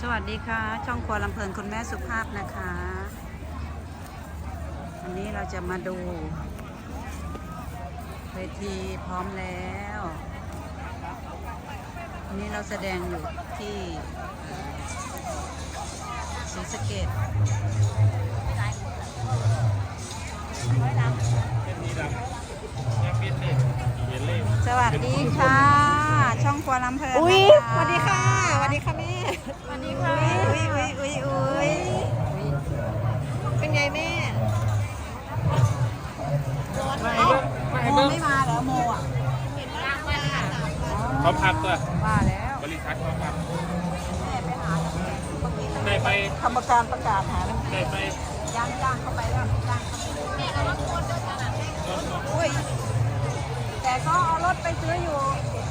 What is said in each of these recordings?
สวัสดีค่ะ ช่องครัวลำเพลินคุณแม่สุภาพนะคะ อันนี้เราจะมาดูเวทีพร้อมแล้วอันนี้เราแสดงอยู่ที่ศรีสะเกดสวัสดีค่ะ ช่องครัวลำเพลินอุ้ยสวัสดีค่ะสวัสดีค่ะแม่ ได้ไปกรรมการประกาศหาแล้วได้ไปย่างย่างเข้าไปแล้วย่างเข้าไปอุ้ยแต่ก็เอารถไปซื้ออยู่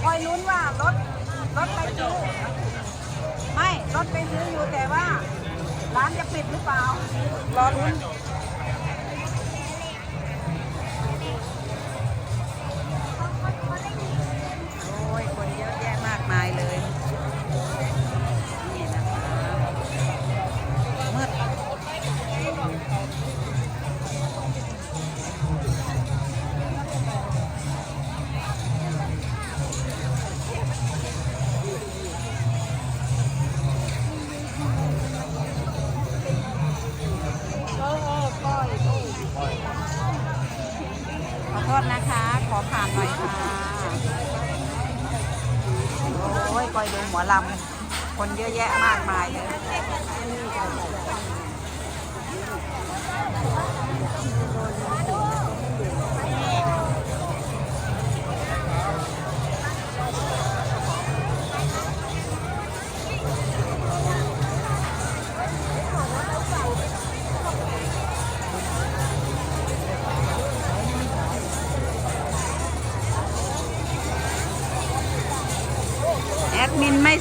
คอยลุ้นว่ารถรถไปซื้อไม่รถไปซื้ออยู่แต่ว่า ร้านจะปิดหรือเปล่ารอลุ้น ขอโทษนะคะ ขอผ่านหน่อยค่ะ โอ้ยคอยดูหมอลำ คนเยอะแยะมากมายเลย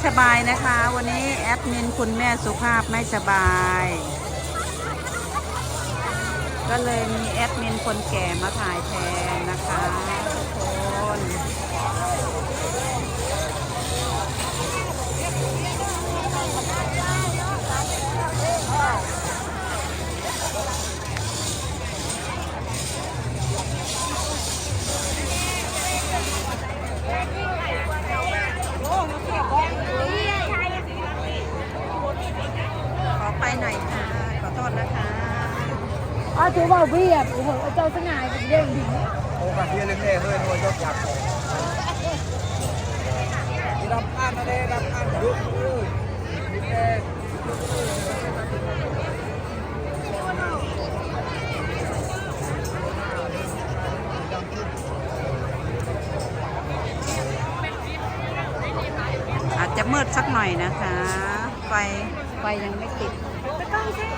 สบายนะคะ วันนี้แอดมินคุณแม่สุภาพไม่สบาย ก็เลยมีแอดมินคนแก่มาถ่ายแทนนะคะทุกคน อ้าวถือว่าเบียบโอ้โหเจ้าสง่ายกับเด้งถึงโอ้กะเทียเล่ๆเฮ้ยโอ้ยยกยักษ์รับอ่านอะไรรับอ่านยุกเลยนี่แกอาจจะมืดสักหน่อยนะคะ ไฟ ไฟยังไม่ติดเราเอฟซี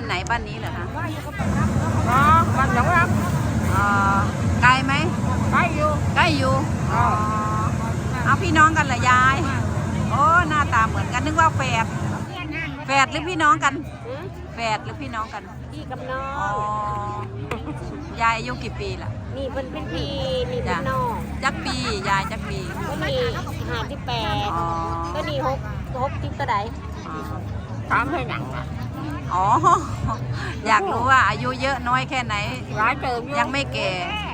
ายอยู่บ้านไหนบ้านนี้เหรอคะอ๋อมันสองรับเอ่อไกลไหมไปอยู่ใกล้อยู่อ๋อเอาพี่น้องกันเหรอยาย โอ้หน้าตาเหมือนกันนึกว่าแฝดแฝดหรือพี่น้องกันแฝดหรือพี่น้องกันพี่กับน้ออ๋อยายอายุกี่ปีล่ะ นี่เป็นเป็นพี่นี่เป็นน้องจักปียายจักปีก็นี่หาที่แปดอ๋อก็นี่หกหกที่ตัวใดอ๋อถามให้หนังอะ อ๋อ อยากรู้ว่าอายุเยอะน้อยแค่ไหน หลายเติมอยู่ยังไม่แก่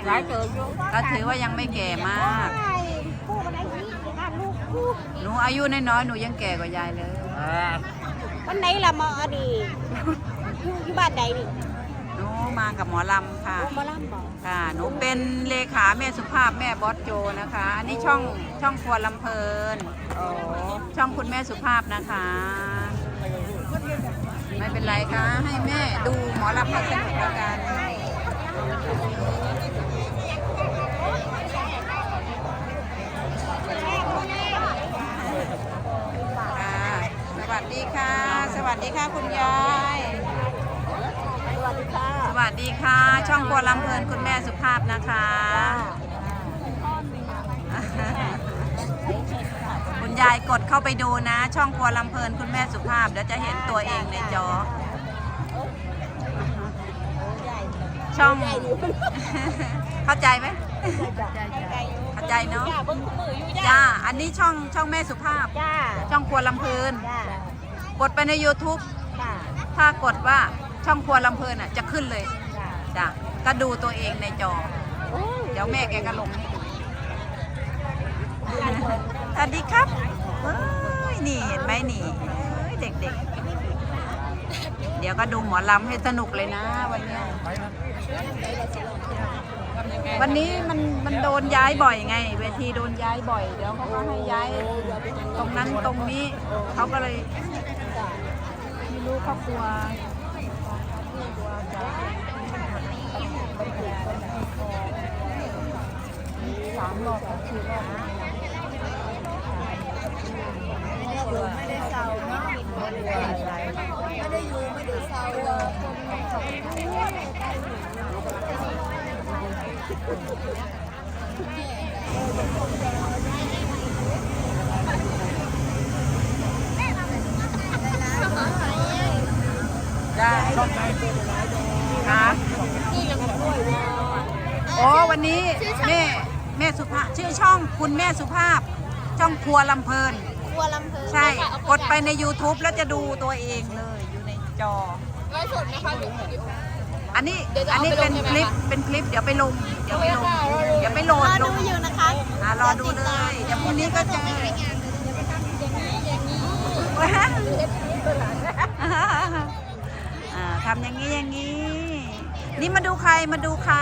หลายเติมอยู่ก็ถือว่ายังไม่แก่มากผู้อะไรนี่บ้านลูกผู้หนูอายุน้อยๆหนูยังแก่กว่ายายเลย วันไหนละมาอดีอยู่อยู่บ้านใดนี่หนูมากับหมอลำค่ะมาล่ำบอกค่ะ หนูเป็นเลขาแม่สุภาพแม่บอสโจนะคะ อันนี้ช่องช่องครัวลำเพลินอ๋อช่องคุณแม่สุภาพนะคะ ไม่เป็นไรค่ะ ให้แม่ดูหมอลำให้สนุกแล้วกันสวัสดีค่ะ สวัสดีค่ะคุณยาย สวัสดีค่ะ สวัสดีค่ะ ช่องครัวลำเพลินคุณแม่สุภาพนะคะ ยายกดเข้าไปดูนะ ช่องครัวลำเพลินคุณแม่สุภาพเดี๋ยวจะเห็นตัวเองในจอ ช่อง เข้าใจไหมเข้าใจเนาะจ้า อันนี้ช่องช่องแม่สุภาพจ้าช่องครัวลำเพลินจ้ากดไปใน YouTube จ้าถ้ากดว่าช่องครัวลำเพลินอะ จะขึ้นเลยจ้าจ้ะก็ดูตัวเองในจอโอ้ยเดี๋ยวแม่แกก็ลงให้ดู สวัสดีครับเฮ้ยนี่เห็นไหมนี่เฮ้ยเด็กๆ เดี๋ยวก็ดูหมอลำให้สนุกเลยนะวันเนี้ยวันนี้มันมันโดนย้ายบ่อยไง เวทีโดนย้ายบ่อย เดี๋ยวเขาก็ให้ย้ายตรงนั้นตรงนี้เขาก็เลยไม่รู้ครอบครัวสามรอบสามรอบ ไม่ได้เศร้าเนาะ ไม่ได้อยู่ไม่ได้เศร้าได้ค่ะโอ้วันนี้แม่แม่สุภาพชื่อช่องคุณแม่สุภาพ ช่องครัวลำเพลิน กลัวลำเพลินใช่ กดไปใน YouTube แล้วจะดูตัวเองเลยอยู่ในจอ ไลฟ์สดนะคะหรือวิดีโอ อันนี้เดี๋ยวจะอันเอานี้ไปลเป็นงคใช่ไหมลิปคะเป็นคลิปเดี๋ยวไปลงเดี๋ยวไปลงโอเคค่ะรอดู เดี๋ยวไปโหลดรอลดูงอยู่นะคะอ่ารอดูเลยเดี๋ยวพรุ่งนี้ก็เจออ่าทำอย่างนี้อย่างนี้ นี่มาดูใครมาดูใคร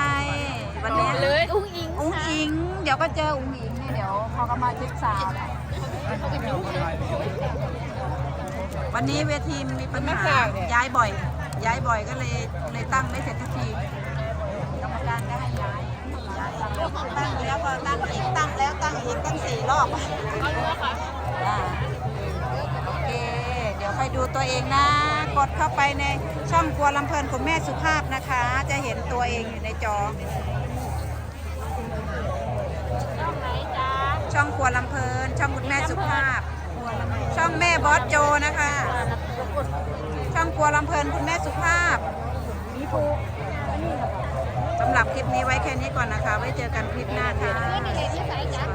วันเนี้ยเลยอุ้งอิงอุ้งอิง เดี๋ยวก็เจออุ้งอิงนี่เดี๋ยวพอก็มาชิดสาวแล้ววันนี้เวทีมันมีปัญหาย้ายบ่อย ย้ายบ่อยก็เลยเลยตั้งไม่เสร็จทักทีกรรมการก็ให้ย้ายย้ายตั้งแล้วก็ตั้งอีกตั้งแล้วตั้งอีกตั้งสี่รอบอ่าโอเค เดี๋ยวค่อยดูตัวเองนะ กดเข้าไปในช่องครัวลำเพลินคุณแม่สุภาพนะคะ จะเห็นตัวเองอยู่ในจอ ช่องครัวลำเพลิน ช่องคุณแม่สุภาพ ช่องแม่บอสโจนะคะ ช่องครัวลำเพลินคุณแม่สุภาพสำหรับคลิปนี้ไว้แค่นี้ก่อนนะคะ ไว้เจอกันคลิปหน้าค่ะ